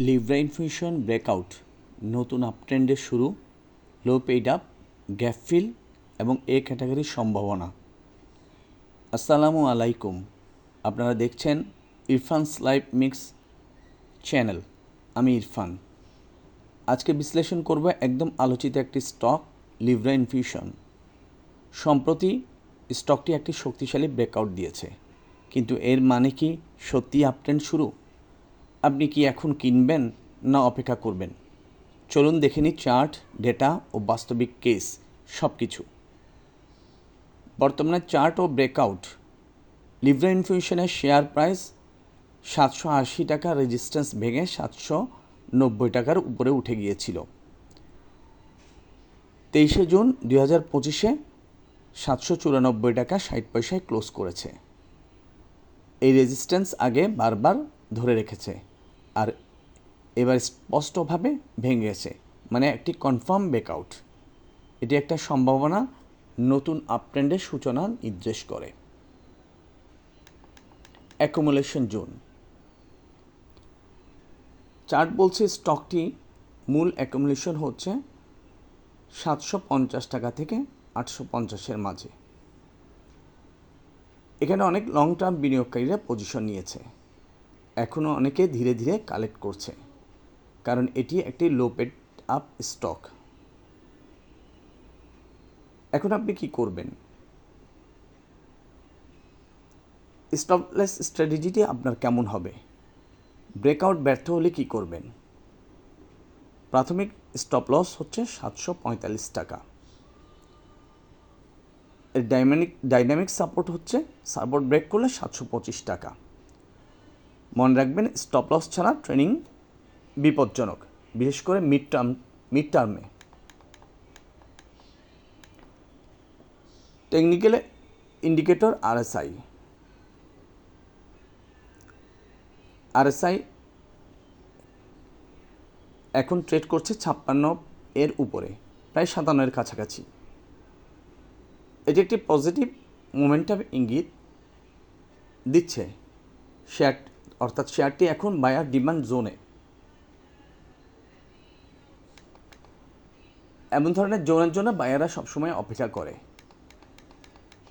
Libra infusion breakout নতুন আপট্রেন্ডের শুরু low paid up gap fill এবং এ ক্যাটাগরির সম্ভাবনা। আসসালামু আলাইকুম। আপনারা দেখছেন ইরফানস লাইভ মিক্স চ্যানেল আমি ইরফান। আজকে বিশ্লেষণ করব একদম আলোচিত একটি স্টক লিব্রা ইনফিউশন সম্প্রতি স্টকটি একটি শক্তিশালী ব্রেকআউট দিয়েছে। কিন্তু এর মানে কি সত্যি আপট্রেন্ড শুরু? আপনি কি এখন কিনবেন না অপেক্ষা করবেন? চলুন দেখে নিই চার্ট, ডেটা ও বাস্তবিক কেস সব কিছু বর্তমানে চার্ট ও ব্রেকআউট। লিভরা ইনফিউশনের শেয়ার প্রাইস সাতশো আশি টাকা, রেজিস্ট্যান্স ভেঙে সাতশো নব্বই টাকার উপরে উঠে গিয়েছিল। তেইশে জুন দুই হাজার পঁচিশে সাতশো চুরানব্বই টাকা ষাট পয়সায় ক্লোজ করেছে। এই রেজিস্ট্যান্স আগে বারবার ধরে রেখেছে। আর এবার স্পষ্টভাবে ভেঙে গেছে মানে একটি কনফার্ম ব্রেকআউট এটি একটা সম্ভাবনা নতুন আপট্রেন্ডের সূচনা নির্দেশ করে। অ্যাকুমুলেশন জোন চার্ট বলছে স্টকটি মূল অ্যাকুমুলেশন হচ্ছে সাতশো পঞ্চাশ টাকা থেকে আটশো পঞ্চাশের মাঝে। এখানে অনেক লং টার্ম বিনিয়োগকারীরা পজিশন নিয়েছে। এখনও অনেকে ধীরে ধীরে কালেক্ট করছে, কারণ এটি একটি লো পেড আপ স্টক এখন আপনি কি করবেন? স্টপলেস স্ট্র্যাটেজিটি আপনার কেমন হবে? ব্রেকআউট ব্যর্থ হলে কি করবেন? প্রাথমিক স্টপ লস হচ্ছে সাতশো পঁয়তাল্লিশ টাকা। এর ডাইনামিক ডাইনামিক সাপোর্ট হচ্ছে সাপোর্ট ব্রেক করলে সাতশো পঁচিশ টাকা। মনে রাখবেন স্টপ লস ছাড়া ট্রেনিং বিপজ্জনক, বিশেষ করে মিড টার্ম মিড টার্মে টেকনিক্যাল ইন্ডিকেটর আরএসআই আরএসআই এখন ট্রেড করছে ছাপ্পান্ন এর উপরে, প্রায় সাতান্নের কাছাকাছি। এটি একটি পজিটিভ মোমেন্টাম ইঙ্গিত দিচ্ছে। শেয়ার অর্থাৎ শেয়ারটি এখন বায়ার ডিমান্ড জোনে। এমন ধরনের জোনের জন্য বায়াররা সবসময় অপেক্ষা করে।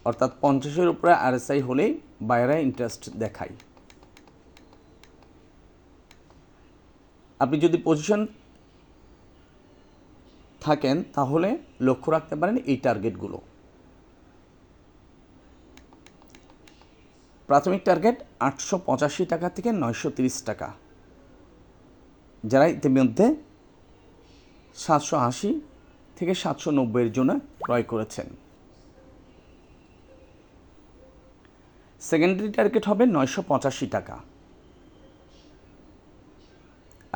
অর্থাৎ পঞ্চাশের উপরে আরএসআই হলেই বায়াররা ইন্টারেস্ট দেখায়। আপনি যদি পজিশন থাকেন, তাহলে লক্ষ্য রাখতে পারেন এই টার্গেটগুলো প্রাথমিক টার্গেট আটশো পঁচাশি টাকা থেকে নয়শো তিরিশ টাকা। যারা ইতিমধ্যে সাতশো আশি থেকে সাতশো নব্বইয়ের জন্য ক্রয় করেছেন। সেকেন্ডারি টার্গেট হবে নয়শো পঁচাশি টাকা।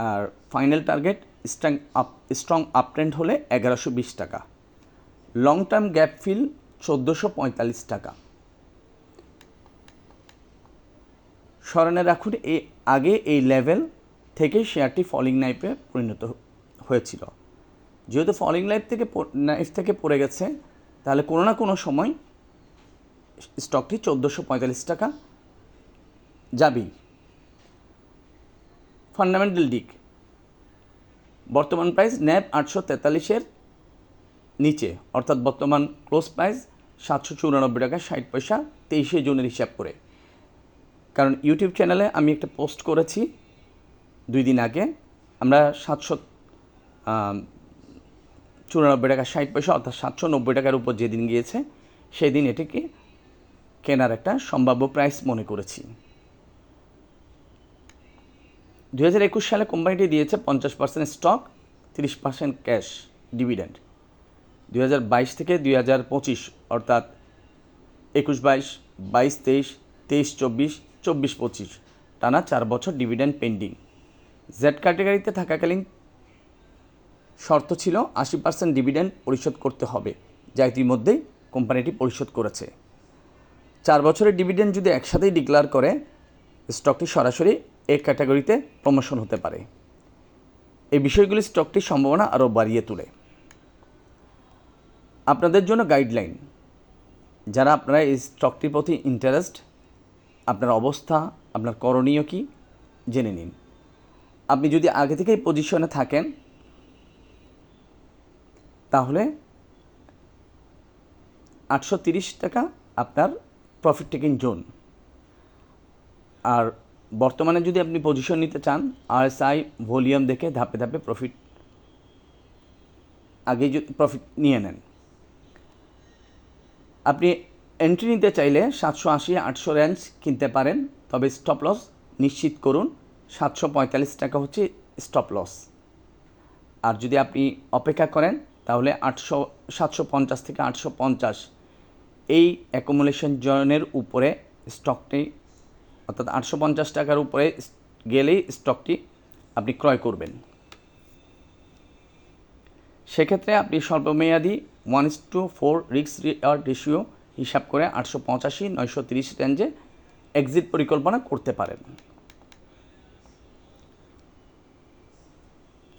আর final target strong up, strong uptrend হলে এগারোশো বিশ টাকা। লং টার্ম গ্যাপ ফিল চোদ্দোশো পঁয়তাল্লিশ টাকা। স্মরণে রাখুন এই আগে এই লেভেল থেকে শেয়ারটি ফলিং নাইফে পরিণত হয়েছিল। যেহেতু ফলিং লাইফ থেকে নাইফ থেকে পড়ে গেছে, তাহলে কোনো না কোনো সময় স্টকটি চোদ্দোশো পঁয়তাল্লিশ টাকা যাবেই। ফান্ডামেন্টাল দিক। বর্তমান প্রাইস ন্যাব আটশো তেতাল্লিশের নিচে, অর্থাৎ বর্তমান ক্লোজ প্রাইস সাতশো চুরানব্বই টাকা, ষাট পয়সা তেইশে জুনের হিসাব করে। কারণ ইউটিউব চ্যানেলে আমি একটা পোস্ট করেছি দুই দিন আগে। আমরা সাতশো চুরানব্বই টাকা, ষাট পয়সা অর্থাৎ সাতশো নব্বই টাকার উপর যেদিন গিয়েছে সেই দিন এটিকে কেনার একটা সম্ভাব্য প্রাইস মনে করেছি। দু হাজার একুশ সালে কোম্পানিটি দিয়েছে পঞ্চাশ পার্সেন্ট স্টক তিরিশ পার্সেন্ট ক্যাশ ডিভিডেন্ড দুই হাজার বাইশ থেকে দুই হাজার পঁচিশ, অর্থাৎ একুশ বাইশ বাইশ তেইশ তেইশ চব্বিশ চব্বিশ পঁচিশ, টানা চার বছর ডিভিডেন্ড পেন্ডিং। জেড ক্যাটেগরিতে থাকাকালীন শর্ত ছিল আশি পার্সেন্ট ডিভিডেন্ড পরিশোধ করতে হবে, যা ইতিমধ্যেই কোম্পানিটি পরিশোধ করেছে। চার বছরের ডিভিডেন্ড যদি একসাথেই ডিক্লেয়ার করে, স্টকটি সরাসরি এ ক্যাটাগরিতে প্রমোশন হতে পারে। এই বিষয়গুলি স্টকটির সম্ভাবনা আরও বাড়িয়ে তোলে। আপনাদের জন্য গাইডলাইন, যারা আপনারা এই স্টকটির প্রতি ইন্টারেস্ট আপনার অবস্থা, আপনার করণীয় কি? জেনে নিন। আপনি যদি আগে থেকেই পজিশনে থাকেন, তাহলে আটশো টাকা আপনার প্রফিট টেকিং জোন আর বর্তমানে যদি আপনি পজিশন নিতে চান আরএসআই ভলিউম দেখে ধাপে ধাপে প্রফিট আগে প্রফিট নিয়ে নেন। আপনি এন্ট্রি নিতে চাইলে সাতশো আশি আটশো রেঞ্জ কিনতে পারেন, তবে স্টপ লস নিশ্চিত করুন। সাতশো পঁয়তাল্লিশ টাকা হচ্ছে স্টপ লস আর যদি আপনি অপেক্ষা করেন, তাহলে আটশো, সাতশো পঞ্চাশ থেকে আটশো পঞ্চাশ এই অ্যাকোমোলেশন জনের উপরে স্টকটি অর্থাৎ আটশো পঞ্চাশ টাকার উপরে গেলেই স্টকটি আপনি ক্রয় করবেন। সেক্ষেত্রে আপনি স্বল্পমেয়াদী ওয়ান ইস টু ফোর রিক্স রিয়ার্ড রেশিও হিসাব করে আটশো পঁচাশি, নয়শো তিরিশ রেঞ্জে এক্সিট পরিকল্পনা করতে পারেন।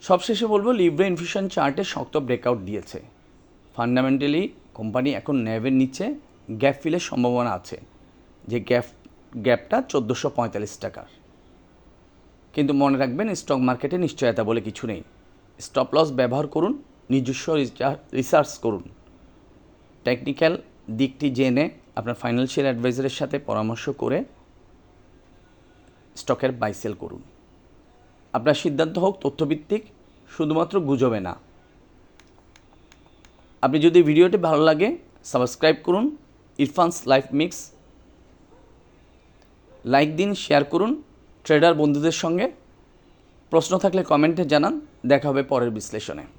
সবশেষে বলব লিব্রে ইনফিউশন চার্টে শক্ত ব্রেকআউট দিয়েছে। ফান্ডামেন্টালি কোম্পানি এখন ন্যাবের নিচে গ্যাপ ফিলের সম্ভাবনা আছে। যে গ্যাপ গ্যাপটা চোদ্দোশো পঁয়তাল্লিশ টাকার। কিন্তু মনে রাখবেন স্টক মার্কেটে নিশ্চয়তা বলে কিছু নেই। স্টপ লস ব্যবহার করুন, নিজস্ব রিসার্চ করুন। টেকনিক্যাল দিকটি জেনে আপনার ফাইন্যান্সিয়াল অ্যাডভাইজারের সাথে পরামর্শ করে স্টকের বাইসেল করুন। আপনার সিদ্ধান্ত হোক তথ্যভিত্তিক, শুধুমাত্র গুজবে না। আপনি যদি ভিডিওটি ভালো লাগে সাবস্ক্রাইব করুন, ইরফানস লাইফ মিক্স। লাইক দিন শেয়ার করুন ট্রেডার বন্ধুদের সঙ্গে। প্রশ্ন থাকলে কমেন্টে জানান, দেখা হবে পরের বিশ্লেষণে।